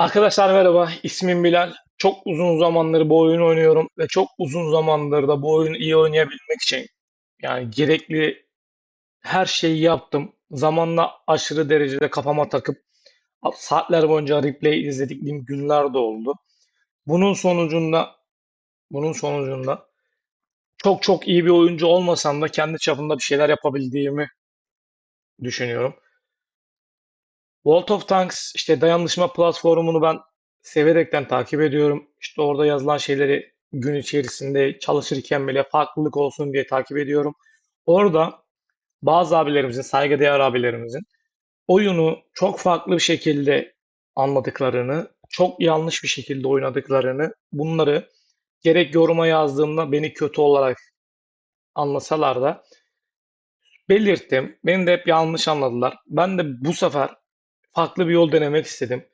Arkadaşlar merhaba, ismim Bilal. Çok uzun zamandır bu oyunu oynuyorum ve çok uzun zamandır da bu oyunu iyi oynayabilmek için yani gerekli her şeyi yaptım. Zamanla aşırı derecede kafama takıp saatler boyunca replay izlediğim günler de oldu. Bunun sonucunda bunun sonucunda çok çok iyi bir oyuncu olmasam da kendi çapımda bir şeyler yapabildiğimi düşünüyorum. World of Tanks işte dayanışma platformunu ben severekten takip ediyorum. İşte orada yazılan şeyleri gün içerisinde çalışırken bile farklılık olsun diye takip ediyorum. Orada bazı abilerimizin, saygıdeğer abilerimizin oyunu çok farklı bir şekilde anladıklarını, çok yanlış bir şekilde oynadıklarını, bunları gerek yoruma yazdığımda beni kötü olarak anlasalar da belirttim. Beni de hep yanlış anladılar. Ben de bu sefer farklı bir yol denemek istedim.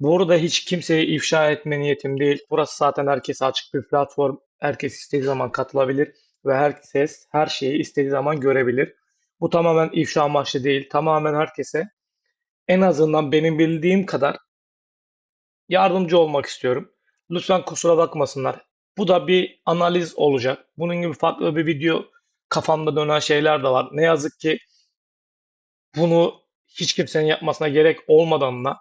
Bu arada hiç kimseyi ifşa etme niyetim değil. Burası zaten herkese açık bir platform. Herkes istediği zaman katılabilir ve herkes her şeyi istediği zaman görebilir. Bu tamamen ifşa amaçlı değil. Tamamen herkese en azından benim bildiğim kadar yardımcı olmak istiyorum. Lütfen kusura bakmasınlar. Bu da bir analiz olacak. Bunun gibi farklı bir video kafamda dönen şeyler de var. Ne yazık ki bunu hiç kimsenin yapmasına gerek olmadan da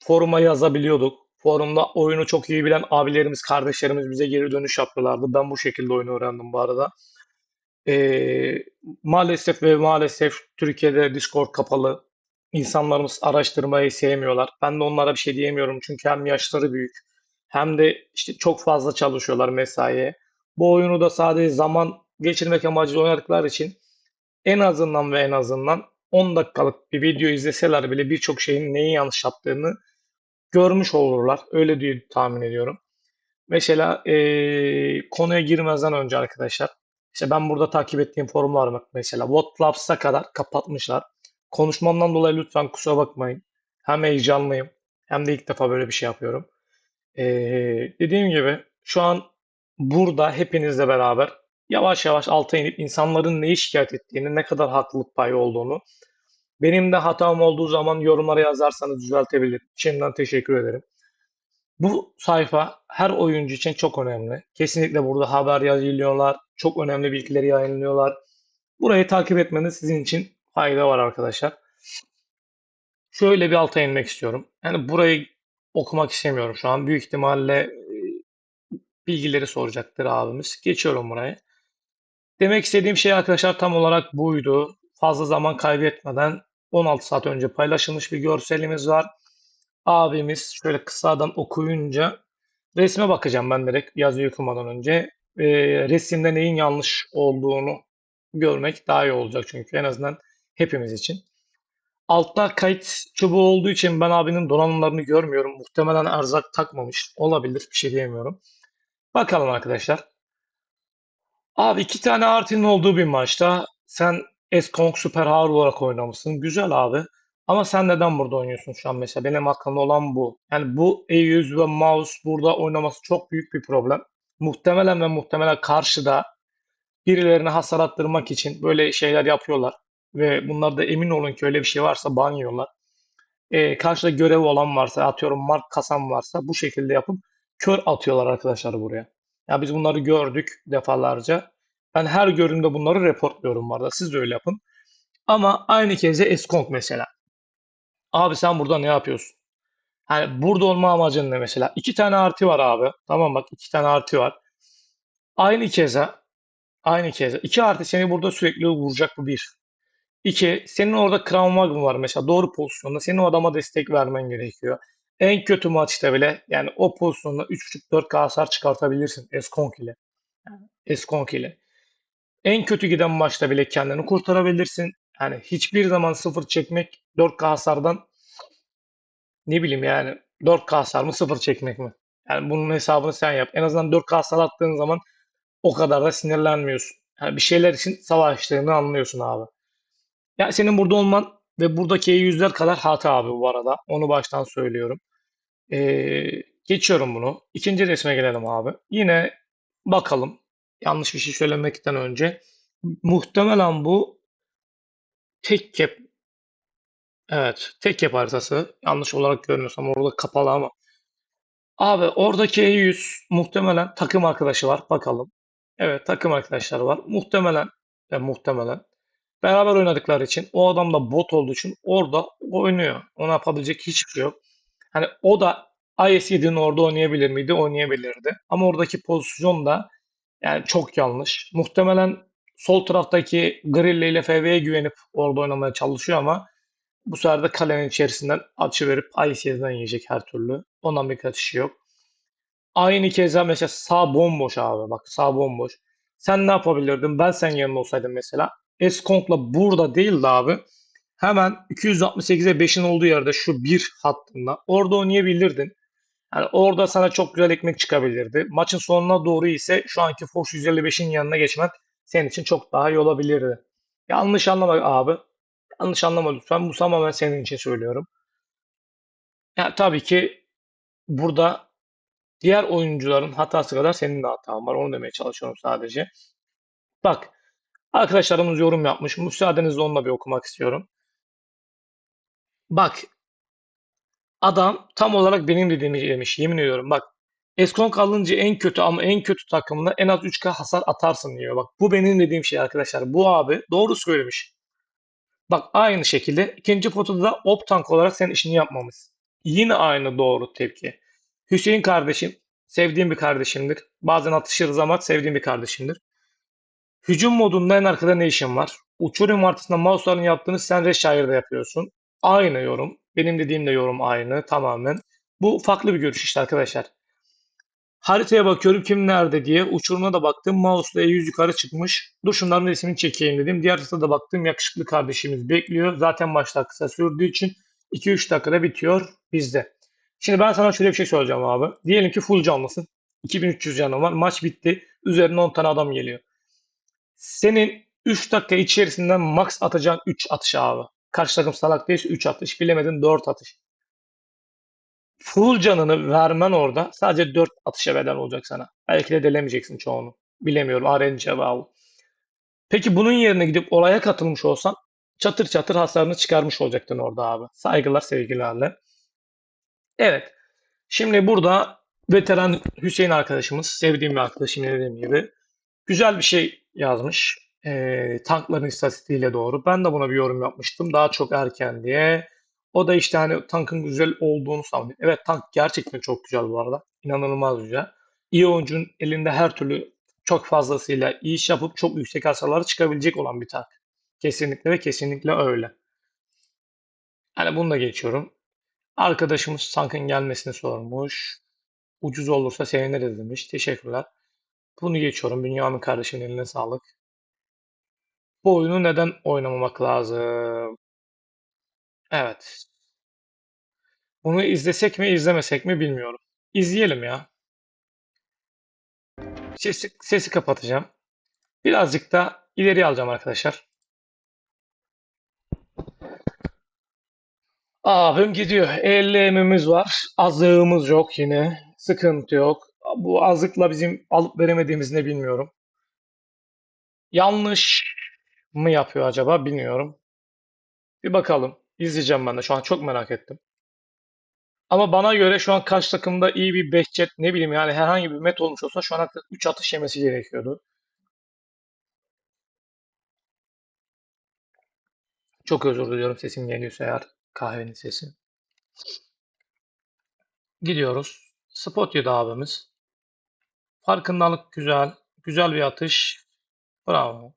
foruma yazabiliyorduk. Forumda oyunu çok iyi bilen abilerimiz, kardeşlerimiz bize geri dönüş yapıyorlardı. Ben bu şekilde oyunu öğrendim bu arada. Ee, maalesef ve maalesef Türkiye'de Discord kapalı. İnsanlarımız araştırmayı sevmiyorlar. Ben de onlara bir şey diyemiyorum çünkü hem yaşları büyük hem de işte çok fazla çalışıyorlar mesaiye. Bu oyunu da sadece zaman geçirmek amacıyla oynadıkları için en azından ve en azından 10 dakikalık bir video izleseler bile birçok şeyin neyi yanlış yaptığını görmüş olurlar. Öyle diye tahmin ediyorum. Mesela eee, konuya girmezden önce arkadaşlar, işte ben burada takip ettiğim forumlar var mesela What Labs'a kadar kapatmışlar. Konuşmamdan dolayı lütfen kusura bakmayın. Hem heyecanlıyım hem de ilk defa böyle bir şey yapıyorum. Eee, dediğim gibi şu an burada hepinizle beraber yavaş yavaş alta inip insanların neyi şikayet ettiğini, ne kadar haklılık payı olduğunu, benim de hatam olduğu zaman yorumlara yazarsanız düzeltebilirim. Şimdiden teşekkür ederim. Bu sayfa her oyuncu için çok önemli. Kesinlikle burada haber yayınlıyorlar, çok önemli bilgileri yayınlıyorlar. Burayı takip etmeniz sizin için fayda var arkadaşlar. Şöyle bir alta inmek istiyorum. Yani burayı okumak istemiyorum şu an. Büyük ihtimalle e, bilgileri soracaktır abimiz. Geçiyorum buraya. Demek istediğim şey arkadaşlar tam olarak buydu. Fazla zaman kaybetmeden 16 saat önce paylaşılmış bir görselimiz var. Abimiz şöyle kısadan okuyunca resme bakacağım ben direkt yazıyı okumadan önce. Ee, resimde neyin yanlış olduğunu görmek daha iyi olacak çünkü en azından hepimiz için. Altta kayıt çubuğu olduğu için ben abinin donanımlarını görmüyorum. Muhtemelen erzak takmamış. Olabilir. Bir şey diyemiyorum. Bakalım arkadaşlar. Abi iki tane artinin olduğu bir maçta sen Eskong Süper Power olarak oynamışsın. Güzel abi. Ama sen neden burada oynuyorsun şu an mesela? Benim aklımda olan bu. Yani bu E100 ve mouse burada oynaması çok büyük bir problem. Muhtemelen ve muhtemelen karşıda birilerine hasar attırmak için böyle şeyler yapıyorlar. Ve bunlar da emin olun ki öyle bir şey varsa ban yiyorlar. Ee, karşıda görev olan varsa, atıyorum mark kasan varsa bu şekilde yapıp kör atıyorlar arkadaşlar buraya. Ya biz bunları gördük defalarca. Ben her gördüğümde bunları reportluyorum arada. Siz de öyle yapın. Ama aynı kez de Eskong mesela. Abi sen burada ne yapıyorsun? Hani burada olma amacın ne mesela? İki tane artı var abi. Tamam bak iki tane artı var. Aynı keze aynı keze. iki artı seni burada sürekli vuracak bu bir. İki, senin orada Crown Magnum var mesela doğru pozisyonda. Senin o adama destek vermen gerekiyor. En kötü maçta bile yani o pozisyonda 3.5-4K hasar çıkartabilirsin Eskong ile. Eskong ile. En kötü giden maçta bile kendini kurtarabilirsin. Yani hiçbir zaman sıfır çekmek 4K hasardan ne bileyim yani 4K hasar mı sıfır çekmek mi? Yani bunun hesabını sen yap. En azından 4K hasar attığın zaman o kadar da sinirlenmiyorsun. Yani bir şeyler için savaştığını anlıyorsun abi. Ya senin burada olman ve buradaki yüzler kadar hata abi bu arada. Onu baştan söylüyorum. Ee, geçiyorum bunu. İkinci resme gelelim abi. Yine bakalım. Yanlış bir şey söylemekten önce. Muhtemelen bu tek kep Evet. Tek yapı haritası. Yanlış olarak görmüyorsam orada kapalı ama. Abi oradaki E100 muhtemelen takım arkadaşı var. Bakalım. Evet takım arkadaşları var. Muhtemelen ve muhtemelen beraber oynadıkları için o adam da bot olduğu için orada oynuyor. Ona yapabilecek hiçbir şey yok. Hani o da IS-7'nin orada oynayabilir miydi? Oynayabilirdi. Ama oradaki pozisyon da yani çok yanlış. Muhtemelen sol taraftaki Grille ile FV'ye güvenip orada oynamaya çalışıyor ama bu sefer de kalenin içerisinden açı verip IS-7'den yiyecek her türlü. Ondan bir kaçışı yok. Aynı keza mesela sağ bomboş abi. Bak sağ bomboş. Sen ne yapabilirdin? Ben sen yanında olsaydım mesela. Eskong'la burada değildi abi. Hemen 268'e 5'in olduğu yerde şu bir hattında. Orada oynayabilirdin. Yani orada sana çok güzel ekmek çıkabilirdi. Maçın sonuna doğru ise şu anki Force 155'in yanına geçmek senin için çok daha iyi olabilirdi. Yanlış anlama abi. Yanlış anlama lütfen. Bu tamamen senin için söylüyorum. Yani tabii ki burada diğer oyuncuların hatası kadar senin de hatan var. Onu demeye çalışıyorum sadece. Bak arkadaşlarımız yorum yapmış. Müsaadenizle onunla bir okumak istiyorum. Bak adam tam olarak benim dediğimi demiş. Yemin ediyorum bak. Eskong alınca en kötü ama en kötü takımına en az 3K hasar atarsın diyor. Bak bu benim dediğim şey arkadaşlar. Bu abi doğru söylemiş. Bak aynı şekilde ikinci fotoda da op tank olarak sen işini yapmamış. Yine aynı doğru tepki. Hüseyin kardeşim sevdiğim bir kardeşimdir. Bazen atışırız ama sevdiğim bir kardeşimdir. Hücum modunda en arkada ne işin var? Uçurum artısında mouse'ların yaptığını sen Reshire'da yapıyorsun. Aynı yorum. Benim dediğim de yorum aynı tamamen. Bu farklı bir görüş işte arkadaşlar. Haritaya bakıyorum kim nerede diye. Uçurumuna da baktım. Mouse'la yüz yukarı çıkmış. Dur şunların resmini çekeyim dedim. Diğer haritada da baktım. Yakışıklı kardeşimiz bekliyor. Zaten maçlar kısa sürdüğü için 2-3 dakikada bitiyor bizde. Şimdi ben sana şöyle bir şey söyleyeceğim abi. Diyelim ki full canlısın. 2300 canın var. Maç bitti. Üzerine 10 tane adam geliyor. Senin 3 dakika içerisinden max atacağın 3 atış abi. Karşı takım salak değilse 3 atış. Bilemedin 4 atış. Full canını vermen orada sadece 4 atışa bedel olacak sana. Belki de delemeyeceksin çoğunu. Bilemiyorum. RNG'ye bağlı. Peki bunun yerine gidip olaya katılmış olsan çatır çatır hasarını çıkarmış olacaktın orada abi. Saygılar sevgilerle. Evet. Şimdi burada veteran Hüseyin arkadaşımız, sevdiğim bir arkadaşım dediğim gibi güzel bir şey yazmış. Ee, tankların istatistiğiyle doğru. Ben de buna bir yorum yapmıştım. Daha çok erken diye. O da işte hani tankın güzel olduğunu savunuyor. Evet tank gerçekten çok güzel bu arada. İnanılmaz güzel. İyi oyuncunun elinde her türlü çok fazlasıyla iyi iş yapıp çok yüksek hasarlara çıkabilecek olan bir tank. Kesinlikle ve kesinlikle öyle. Yani bunu da geçiyorum. Arkadaşımız tankın gelmesini sormuş. Ucuz olursa seviniriz demiş. Teşekkürler. Bunu geçiyorum. Bünyamin kardeşimin eline sağlık. Bu oyunu neden oynamamak lazım? Evet. Bunu izlesek mi izlemesek mi bilmiyorum. İzleyelim ya. Sesi, sesi kapatacağım. Birazcık da ileri alacağım arkadaşlar. Abim gidiyor. 50 emimiz var. Azığımız yok yine. Sıkıntı yok. Bu azıkla bizim alıp veremediğimiz ne bilmiyorum. Yanlış mı yapıyor acaba bilmiyorum. Bir bakalım. İzleyeceğim ben de. Şu an çok merak ettim. Ama bana göre şu an karşı takımda iyi bir Behçet ne bileyim yani herhangi bir met olmuş olsa şu an 3 atış yemesi gerekiyordu. Çok özür diliyorum sesim geliyorsa eğer kahvenin sesi. Gidiyoruz. Spot yedi abimiz. Farkındalık güzel. Güzel bir atış. Bravo.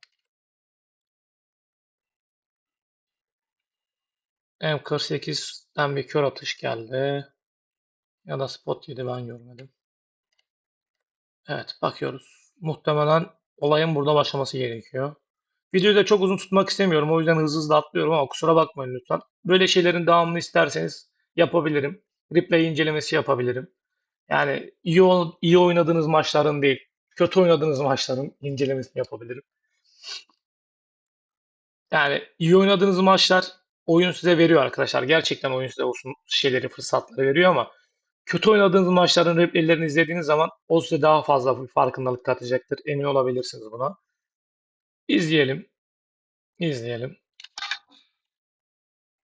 M48'den bir kör atış geldi. Ya da spot yedi ben görmedim. Evet bakıyoruz. Muhtemelen olayın burada başlaması gerekiyor. Videoyu da çok uzun tutmak istemiyorum. O yüzden hızlı hızlı atlıyorum ama kusura bakmayın lütfen. Böyle şeylerin devamını isterseniz yapabilirim. Replay incelemesi yapabilirim. Yani iyi, iyi oynadığınız maçların değil, kötü oynadığınız maçların incelemesini yapabilirim. Yani iyi oynadığınız maçlar oyun size veriyor arkadaşlar. Gerçekten oyun size olsun şeyleri, fırsatları veriyor ama kötü oynadığınız maçların replaylerini izlediğiniz zaman o size daha fazla farkındalık katacaktır. Emin olabilirsiniz buna. İzleyelim. İzleyelim.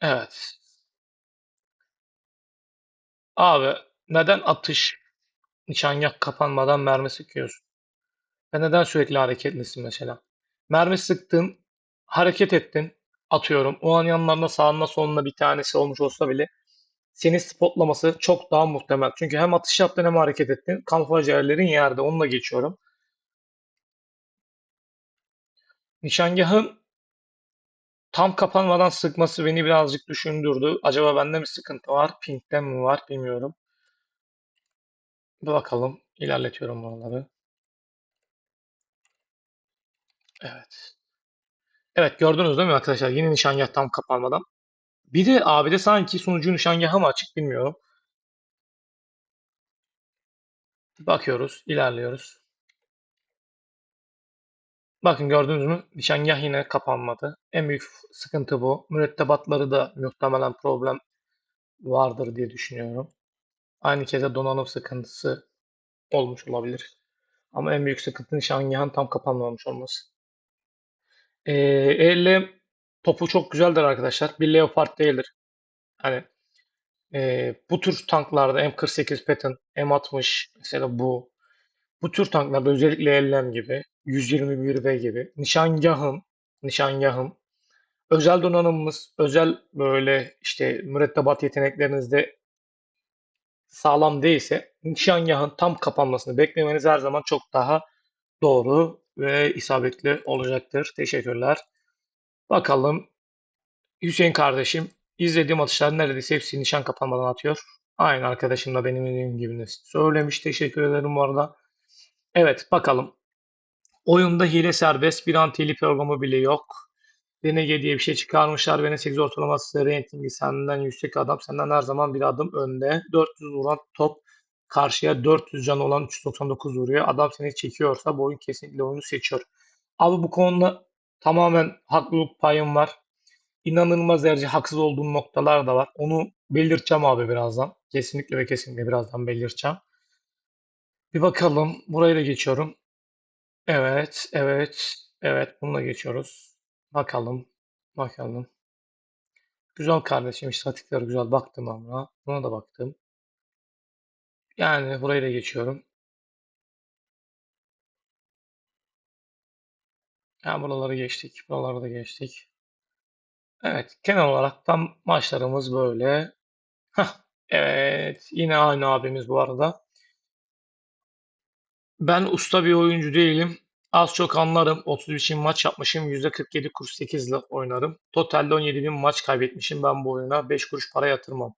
Evet. Abi neden atış nişangah kapanmadan mermi sıkıyorsun? Ve neden sürekli hareketlisin mesela? Mermi sıktın, hareket ettin, atıyorum. O an yanlarında sağında solunda bir tanesi olmuş olsa bile seni spotlaması çok daha muhtemel. Çünkü hem atış yaptın hem hareket ettin. Kamuflaj yerlerin yerde. Onunla geçiyorum. Nişangahın tam kapanmadan sıkması beni birazcık düşündürdü. Acaba bende mi sıkıntı var? Ping'de mi var? Bilmiyorum. Bakalım. İlerletiyorum buraları. Evet. Evet gördünüz değil mi arkadaşlar? Yeni nişangah tam kapanmadan. Bir de abi de sanki sunucu nişangahı mı açık bilmiyorum. Bakıyoruz, ilerliyoruz. Bakın gördünüz mü? Nişangah yine kapanmadı. En büyük sıkıntı bu. Mürettebatları da muhtemelen problem vardır diye düşünüyorum. Aynı kez donanım sıkıntısı olmuş olabilir. Ama en büyük sıkıntı nişangahın tam kapanmamış olması. Ee, ELM topu çok güzeldir arkadaşlar. Bir Leopard değildir. Hani e, bu tür tanklarda M48 Patton, M60 mesela bu bu tür tanklarda özellikle ELM gibi 121V gibi nişangahın nişangahın özel donanımımız özel böyle işte mürettebat yeteneklerinizde sağlam değilse nişangahın tam kapanmasını beklemeniz her zaman çok daha doğru ve isabetli olacaktır. Teşekkürler. Bakalım Hüseyin kardeşim izlediğim atışlar neredeyse hepsi nişan kapanmadan atıyor. Aynı arkadaşım da benim dediğim gibi söylemiş. Teşekkür ederim bu arada. Evet bakalım. Oyunda hile serbest. Bir anti-hile programı bile yok. DNG diye bir şey çıkarmışlar. Ve 8 ortalaması ratingi senden yüksek adam. Senden her zaman bir adım önde. 400 vuran top karşıya 400 can olan 399 vuruyor. Adam seni çekiyorsa bu oyun kesinlikle oyunu seçiyor. Abi bu konuda tamamen haklılık payım var. İnanılmaz derece haksız olduğum noktalar da var. Onu belirteceğim abi birazdan. Kesinlikle ve kesinlikle birazdan belirteceğim. Bir bakalım. Burayı da geçiyorum. Evet, evet, evet. Bununla geçiyoruz. Bakalım, bakalım. Güzel kardeşim. İstatikler güzel. Baktım ama. Buna da baktım. Yani burayı da geçiyorum. Yani buraları geçtik. Buraları da geçtik. Evet. Genel olarak tam maçlarımız böyle. Hah, evet. Yine aynı abimiz bu arada. Ben usta bir oyuncu değilim. Az çok anlarım. 33 bin maç yapmışım. %47 48 ile oynarım. Totalde 17 bin maç kaybetmişim ben bu oyuna. 5 kuruş para yatırmam.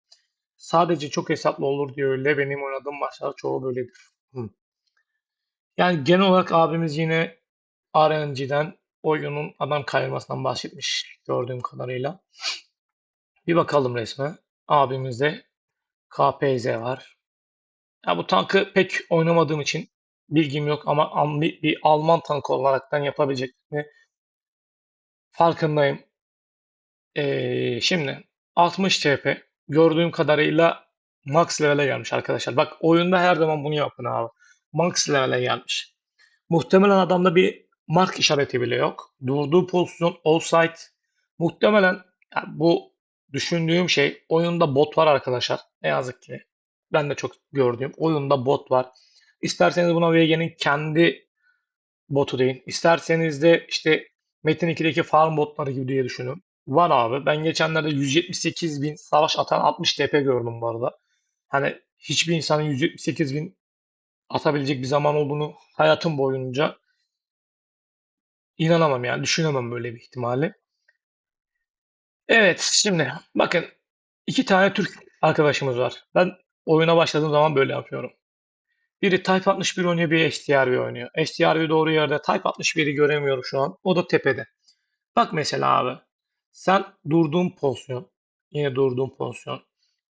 Sadece çok hesaplı olur diye öyle. Benim oynadığım maçlar çoğu böyledir. Hı. Yani genel olarak abimiz yine RNG'den oyunun adam kayırmasından bahsetmiş gördüğüm kadarıyla. Bir bakalım resme. Abimizde KPZ var. Ya bu tankı pek oynamadığım için bilgim yok ama bir, Alman tankı olaraktan yapabileceklerini farkındayım. Ee, şimdi 60 TP gördüğüm kadarıyla max level'e gelmiş arkadaşlar. Bak oyunda her zaman bunu yapın abi. Max level'e gelmiş. Muhtemelen adamda bir mark işareti bile yok. Durduğu pozisyon offside. Muhtemelen yani bu düşündüğüm şey oyunda bot var arkadaşlar. Ne yazık ki. Ben de çok gördüğüm oyunda bot var. İsterseniz buna VG'nin kendi botu deyin. İsterseniz de işte Metin 2'deki farm botları gibi diye düşünün. Var abi. Ben geçenlerde 178 bin savaş atan 60 TP gördüm bu arada. Hani hiçbir insanın 178 bin atabilecek bir zaman olduğunu hayatım boyunca inanamam yani. Düşünemem böyle bir ihtimali. Evet şimdi bakın iki tane Türk arkadaşımız var. Ben oyuna başladığım zaman böyle yapıyorum. Biri Type 61 oynuyor, biri STRV oynuyor. STRV doğru yerde. Type 61'i göremiyorum şu an. O da tepede. Bak mesela abi. Sen durduğun pozisyon. Yine durduğun pozisyon.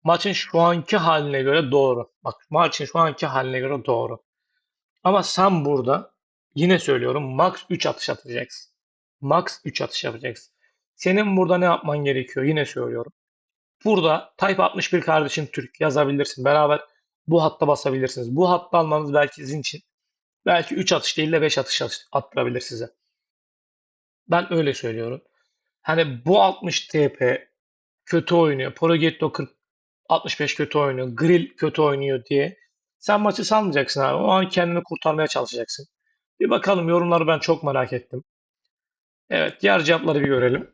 Maçın şu anki haline göre doğru. Bak maçın şu anki haline göre doğru. Ama sen burada yine söylüyorum max 3 atış atacaksın. Max 3 atış yapacaksın. Senin burada ne yapman gerekiyor? Yine söylüyorum. Burada Type 61 kardeşin Türk yazabilirsin. Beraber bu hatta basabilirsiniz. Bu hatta almanız belki sizin için belki 3 atış değil de 5 atış attırabilir size. Ben öyle söylüyorum. Hani bu 60 TP kötü oynuyor. Progetto 40 65 kötü oynuyor. Grill kötü oynuyor diye. Sen maçı salmayacaksın abi. O an kendini kurtarmaya çalışacaksın. Bir bakalım yorumları ben çok merak ettim. Evet, diğer cevapları bir görelim.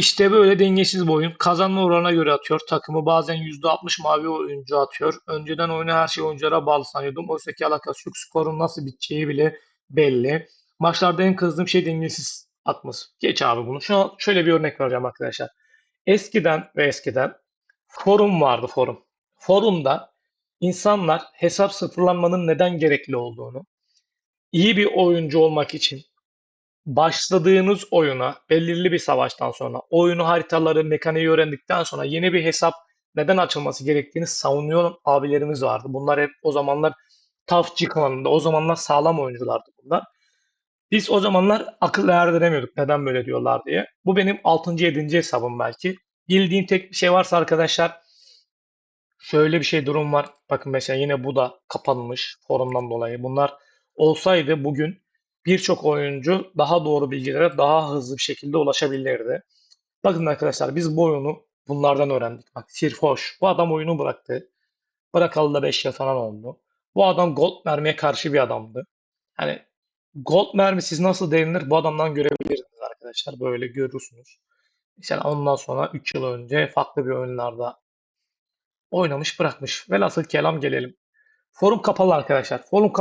İşte böyle dengesiz bir oyun. Kazanma oranına göre atıyor. Takımı bazen %60 mavi oyuncu atıyor. Önceden oyunu her şey oyunculara bağlı sanıyordum. Oysa ki alakası yok. Skorun nasıl biteceği bile belli. Maçlarda en kızdığım şey dengesiz atması. Geç abi bunu. Şu şöyle bir örnek vereceğim arkadaşlar. Eskiden ve eskiden forum vardı forum. Forumda insanlar hesap sıfırlanmanın neden gerekli olduğunu, iyi bir oyuncu olmak için başladığınız oyuna belirli bir savaştan sonra oyunu haritaları, mekaniği öğrendikten sonra yeni bir hesap neden açılması gerektiğini savunuyor abilerimiz vardı. Bunlar hep o zamanlar TAF G klanında, o zamanlar sağlam oyunculardı bunlar. Biz o zamanlar akıl erdiremiyorduk neden böyle diyorlar diye. Bu benim 6. 7. hesabım belki. Bildiğim tek bir şey varsa arkadaşlar şöyle bir şey durum var. Bakın mesela yine bu da kapanmış forumdan dolayı. Bunlar olsaydı bugün birçok oyuncu daha doğru bilgilere daha hızlı bir şekilde ulaşabilirdi. Bakın arkadaşlar biz bu oyunu bunlardan öğrendik. Bak Sirfoş. Bu adam oyunu bıraktı. Bırakalı da 5 yıl falan oldu. Bu adam gold mermiye karşı bir adamdı. Hani gold mermisiz nasıl denilir bu adamdan görebilirsiniz arkadaşlar. Böyle görürsünüz. Mesela ondan sonra 3 yıl önce farklı bir oyunlarda oynamış bırakmış. Velhasıl kelam gelelim. Forum kapalı arkadaşlar. Forum